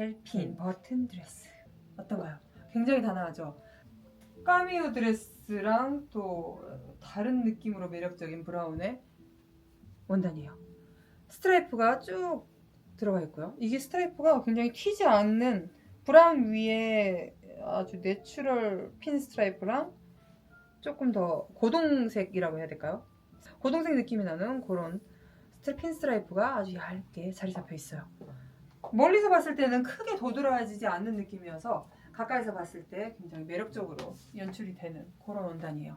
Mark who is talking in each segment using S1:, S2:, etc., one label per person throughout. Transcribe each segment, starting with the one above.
S1: 델핀 버튼 드레스 어떤가요? 굉장히 단아하죠. 까미오 드레스랑 또 다른 느낌으로 매력적인 브라운의 원단이에요. 스트라이프가 쭉 들어가 있고요. 이게 스트라이프가 굉장히 튀지 않는 브라운 위에 아주 내추럴 핀 스트라이프랑 조금 더 고동색이라고 해야 될까요? 고동색 느낌이 나는 그런 핀 스트라이프가 아주 얇게 자리 잡혀 있어요. 멀리서 봤을 때는 크게 도드라지지 않는 느낌이어서 가까이서 봤을 때 굉장히 매력적으로 연출이 되는 그런 원단이에요.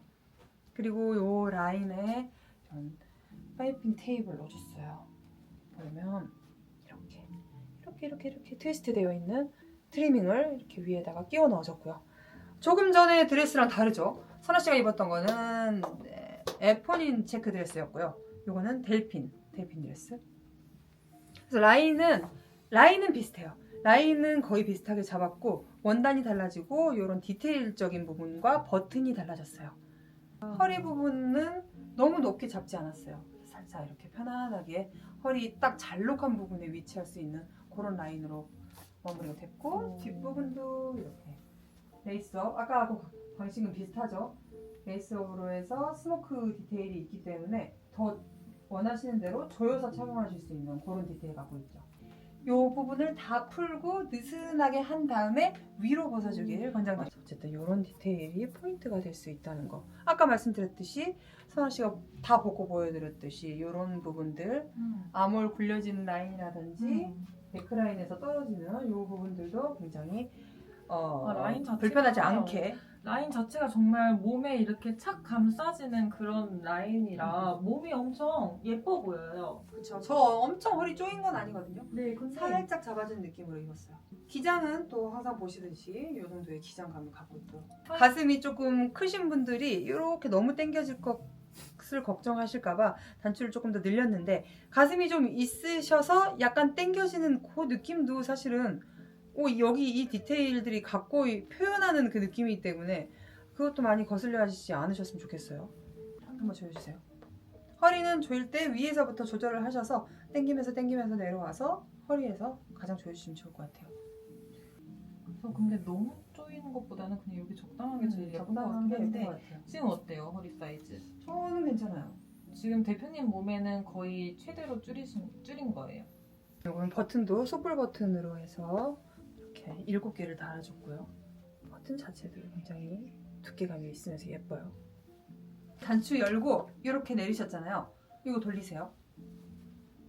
S1: 그리고 요 라인에 전 파이핑 테이블 넣어줬어요. 보면 이렇게 이렇게 이렇게 이렇게 트위스트 되어 있는 트리밍을 이렇게 위에다가 끼워 넣어줬고요. 조금 전에 드레스랑 다르죠. 선아 씨가 입었던 거는 네, 에포닌 체크 드레스였고요. 요거는 델핀 델핀 드레스. 그래서 라인은 라인은 비슷해요. 라인은 거의 비슷하게 잡았고 원단이 달라지고 이런 디테일적인 부분과 버튼이 달라졌어요. 허리 부분은 너무 높게 잡지 않았어요. 살짝 이렇게 편안하게 허리 딱 잘록한 부분에 위치할 수 있는 그런 라인으로 마무리가 됐고
S2: 오.
S1: 뒷부분도 이렇게 레이스업 아까하고 방식은 비슷하죠. 레이스업으로 해서 스모크 디테일이 있기 때문에 더 원하시는 대로 조여서 착용하실 수 있는 그런 디테일 갖고 있죠. 이 부분을 다 풀고 느슨하게 한 다음에 위로 벗어주기를 권장드립니다. 어쨌든 이런 디테일이 포인트가 될 수 있다는 거. 아까 말씀드렸듯이 선아 씨가 다 벗고 보여드렸듯이 이런 부분들 암홀 굴려지는 라인이라든지
S2: 음.
S1: 네크라인에서 떨어지는 이 부분들도 굉장히 어,
S2: 아, 라인 자체가-
S1: 불편하지 않게
S2: 라인 자체가 정말 몸에 이렇게 착 감싸지는 그런 라인이라 몸이 엄청 예뻐 보여요.
S1: 그쵸. 저 엄청 허리 쪼인 건 아니거든요.
S2: 네, 근데
S1: 살짝 잡아준 느낌으로 입었어요. 기장은 또 항상 보시듯이 이 정도의 기장감을 갖고 있고요. 가슴이 조금 크신 분들이 이렇게 너무 당겨질 것을 걱정하실까봐 단추를 조금 더 늘렸는데 가슴이 좀 있으셔서 약간 당겨지는 그 느낌도 사실은 오, 여기 이 디테일들이 갖고 이- 표현하는 그 느낌이기 때문에 그것도 많이 거슬려 하시지 않으셨으면 좋겠어요. 한번 조여주세요. 허리는 조일 때 위에서부터 조절을 하셔서 당기면서 당기면서 내려와서 허리에서 가장 조여주시면 좋을 것 같아요.
S2: 저 근데 너무 쪼이는 것보다는 그냥 여기 적당하게 제일 예쁜 것 같긴 한데. 지금 어때요 허리 사이즈?
S1: 저는 괜찮아요.
S2: 지금 대표님 몸에는 거의 최대로 줄이신 줄인 거예요.
S1: 이건 버튼도 소뿔 버튼으로 해서 일곱 개를 달아줬고요. 버튼 자체도 굉장히 두께감이 있으면서 예뻐요. 단추 열고 이렇게 내리셨잖아요. 이거 돌리세요.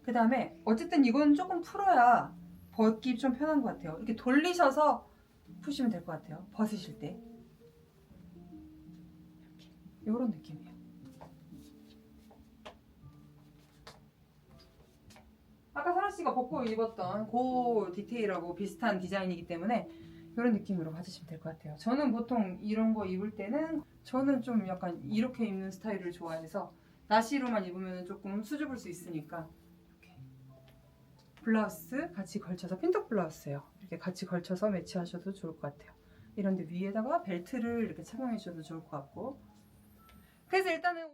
S1: 그 다음에 어쨌든 이건 조금 풀어야 벗기 좀 편한 것 같아요. 이렇게 돌리셔서 푸시면 될 것 같아요. 벗으실 때. 이렇게. 이런 느낌이에요. 씨가 벗고 입었던 그 디테일하고 비슷한 디자인이기 때문에 이런 느낌으로 받으시면 될 것 같아요. 저는 보통 이런 거 입을 때는 저는 좀 약간 이렇게 입는 스타일을 좋아해서 나시로만 입으면 조금 수줍을 수 있으니까 이렇게 블라우스 같이 걸쳐서 핀턱 블라우스예요. 이렇게 같이 걸쳐서 매치하셔도 좋을 것 같아요. 이런데 위에다가 벨트를 이렇게 착용해 주셔도 좋을 것 같고 그래서 일단은